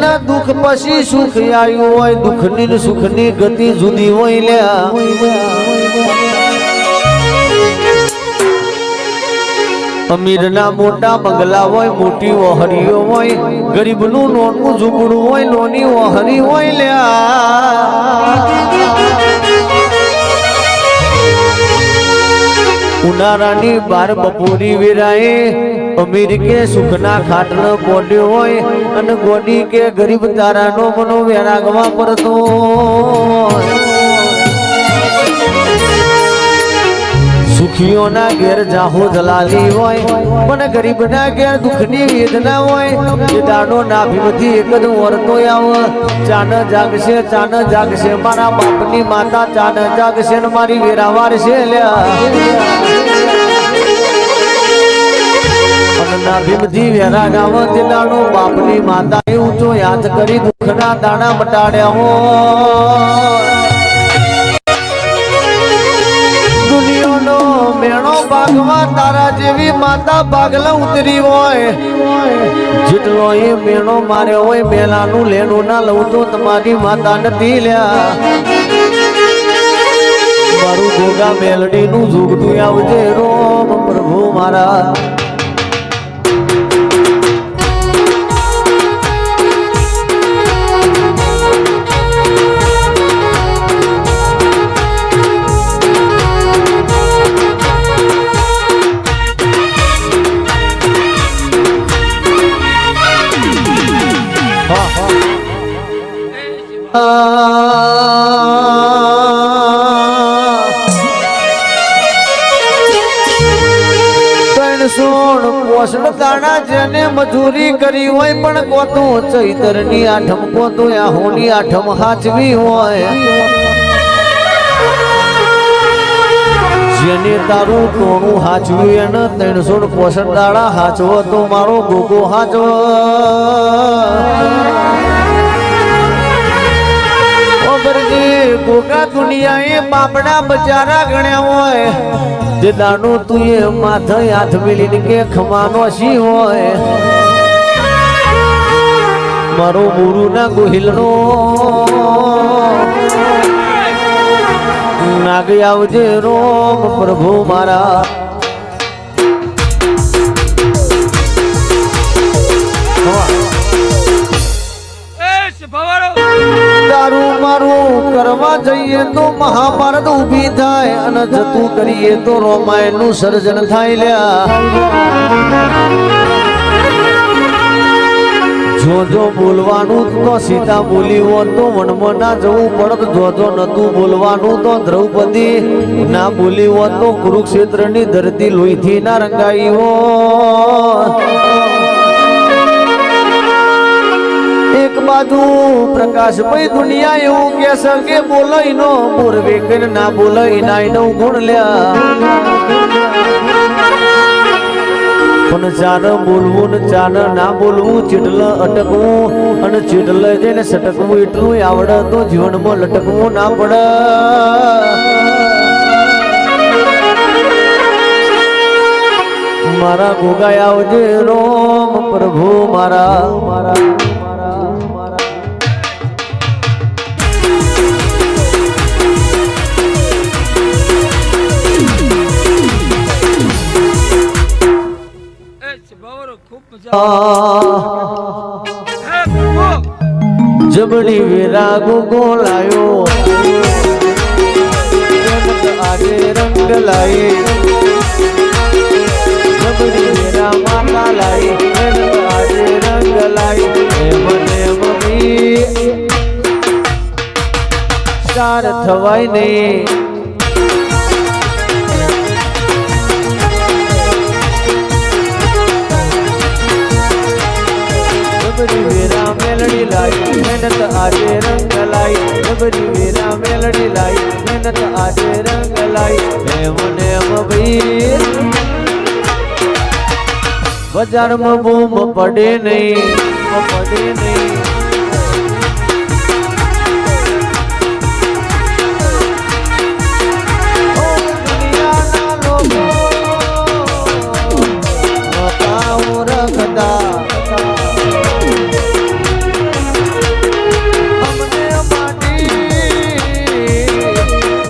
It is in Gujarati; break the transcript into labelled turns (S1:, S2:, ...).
S1: ના દુઃખ પછી સુખ આવ્યું હોય, દુઃખની ને સુખની ગતિ જુદી હોય લ્યા. અમીરના મોટા બંગલા હોય, મોટી ઓહરીઓ હોય, ગરીબનું નોનું ઝૂંપડું હોય, નોની ઓહરી હોય લ્યા. ઉનાળાની બાર બપોરી વેરાએ અમીર કે સુખના ખાટલો બોડ્યો હોય અને ગોડી કે ગરીબ તારાનો મનો વેરાગવા પડતો સુખીઓના ઘેર જાહો જલાલી હોય, પણ ગરીબના ઘેર દુઃખની વેદના હોય. એ દાડો નાભીમાંથી એક જ વરતો આવ. ચાન જાગશે ચાન જાગશે, મારા બાપની માતા ચાન જાગશે મારી વેરાવાર છે લ્યા. અને નાભીમથી વેરા તે દાડો બાપની માતા એ ઊંચો યાદ કરી દુઃખના દાણા મટાડ્યા હો ઉતરી હોય. જેટલો એ મેણો માર્યો હોય મેલાનું લેણું ના લઉં તો તમારી માતા નથી લ્યા. મારું ગોગા મેલડીનું ઝૂકતું આવજે રોમ પ્રભુ મારા. સોણ પોષણ દાણા જેને મજૂરી કરી હોય પણ કોતું ચૈતરની આઠમ કોતું આહોની આઠમ હાચવી હોય. જેને તારું ટોણું હાચવ્યું એને ત્રણસો પોષણ દાડા હાચવો તો મારો ગોગો હાચવો. ગોગા દુનિયાએ બાપડા બચારા ગણ્યા હોય. જે દાનો તું એ માથે હાથ મિલીને કે ખમાનો સી હોય. મારો ગુરુ ના ગોહિલનો નાગ આવજે રોમ પ્રભુ મારા. દારૂ મારું કરવા જઈએ તો મહાભારત ઊભી થાય અને જતું કરીએ તો રોમાયણનું સર્જન થાય લ્યા. જો જો બોલવાનું તો સીતા બોલી હોત તો વનમાં જવું પડત. જો જો નતું બોલવાનું તો દ્રૌપદી ના બોલી હોત તો કુરુક્ષેત્રની ધરતી લોહીથી ના રંગાઈ હોત. બાજુ પ્રકાશભાઈ દુનિયા એવું કે સંગે બોલાઈ નો પૂર્વે કર ના બોલાઈ ના એનો ગુણ લ્યા. પણ ચાર બોલવું ને ચાર ના બોલવું ચીટલ અટકવું અને ચીટલ જઈને સટકવું એટલું આવડે તો જીવનમાં લટકવું ના પડે. મારા ગોગાય આવજે રોમ પ્રભુ મારા મારા. જબડી વેરા ગોલાયો લાયો. આજે રંગ લાઈ જબડી વેરા માતા રમત આજે રંગ લાઈ મને મમ્મી સાર થવાય નહીં. જબરી વેરા મેલડી લાઈ, મહેનત આજે રંગ લાઈ. જબરી વેરા મેલડી લાઈ, મહેનત આજે રંગ લાઈ. એમ ને એમ ભાઈ બજારમાં બૂમ પડે નહીં પડે નહીં.